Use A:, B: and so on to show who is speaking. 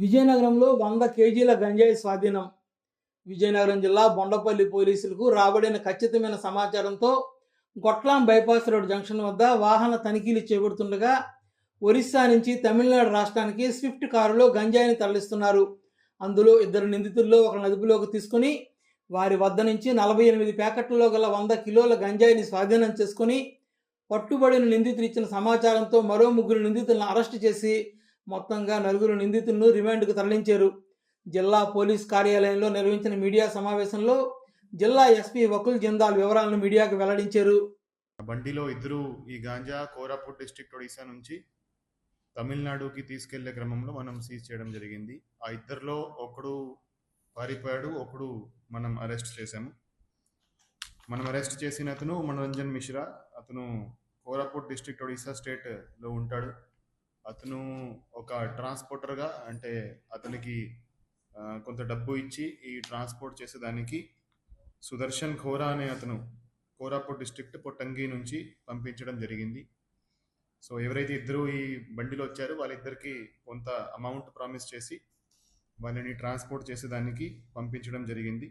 A: విజయనగరంలో వంద కేజీల గంజాయి స్వాధీనం. విజయనగరం జిల్లా బొండపల్లి పోలీసులకు రాబడిన ఖచ్చితమైన సమాచారంతో గొట్లాం బైపాస్ రోడ్ జంక్షన్ వద్ద వాహన తనిఖీలు చేపడుతుండగా ఒరిస్సా నుంచి తమిళనాడు రాష్ట్రానికి స్విఫ్ట్ కారులో గంజాయిని తరలిస్తున్నారు. అందులో ఇద్దరు నిందితుల్లో ఒక నదుపులోకి తీసుకుని వారి వద్ద నుంచి నలభై ఎనిమిది ప్యాకెట్లలో గల వంద కిలోల గంజాయిని స్వాధీనం చేసుకుని పట్టుబడిన నిందితులు ఇచ్చిన సమాచారంతో మరో ముగ్గురు నిందితులను అరెస్టు చేసి మొత్తంగా నలుగురు నిందితులను రిమాండ్కు తరలించారు. జిల్లా పోలీస్ కార్యాలయంలో నిర్వహించిన మీడియా సమావేశంలో జిల్లా ఎస్పీ వకుల్ జిందాల్ వివరాలను మీడియాకు వెల్లడించారు.
B: బండిలో ఇద్దరు ఈ గాంజా కోరాపుట్ డిస్ట్రిక్ట్ ఒడిశా నుంచి తమిళనాడుకి తీసుకెళ్ళే క్రమంలో మనం సీజ్ చేయడం జరిగింది. ఆ ఇద్దరిలో ఒకడు పారిపోయాడు ఒకడు మనం అరెస్ట్ చేశాము. మనం అరెస్ట్ చేసిన అతను మనోరంజన్ మిశ్రా. అతను కోరాపుట్ డిస్ట్రిక్ట్ ఒడిశా స్టేట్లో ఉంటాడు. అతను ఒక ట్రాన్స్పోర్టర్గా అంటే అతనికి కొంత డబ్బు ఇచ్చి ఈ ట్రాన్స్పోర్ట్ చేసేదానికి సుదర్శన్ ఖోరా అనే అతను కోరాపూర్ డిస్ట్రిక్ట్ పొట్టంగి నుంచి పంపించడం జరిగింది. సో ఎవరైతే ఇద్దరు ఈ బండిలో వచ్చారో వాళ్ళిద్దరికి కొంత అమౌంట్ ప్రామిస్ చేసి వాళ్ళని ట్రాన్స్పోర్ట్ చేసేదానికి పంపించడం జరిగింది.